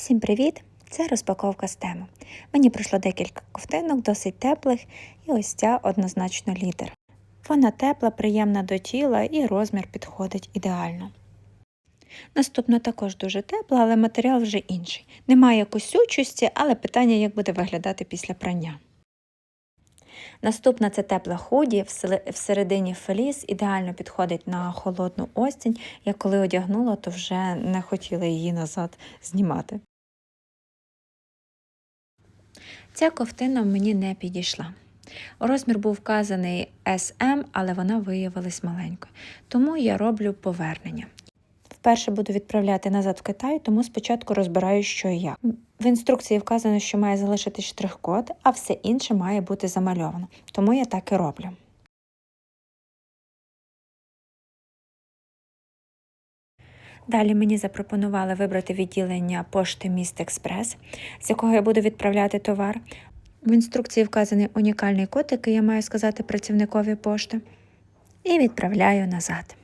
Всім привіт! Це розпаковка з теми. Мені прийшло декілька ковтинок, досить теплих, і ось ця однозначно лідер. Вона тепла, приємна до тіла і розмір підходить ідеально. Наступна також дуже тепла, але матеріал вже інший. Немає кусючості, але питання, як буде виглядати після прання. Наступна це тепла худі, всередині феліс, ідеально підходить на холодну осінь. Я коли одягнула, то вже не хотіла її назад знімати. Ця ковтина мені не підійшла. Розмір був вказаний SM, але вона виявилась маленькою. Тому я роблю повернення. Вперше буду відправляти назад в Китай, тому спочатку розбираю, що і як. В інструкції вказано, що має залишити штрих-код, а все інше має бути замальовано. Тому я так і роблю. Далі мені запропонували вибрати відділення пошти Міст Експрес, з якого я буду відправляти товар. В інструкції вказаний унікальний код, який я маю сказати працівникові пошти, і відправляю назад.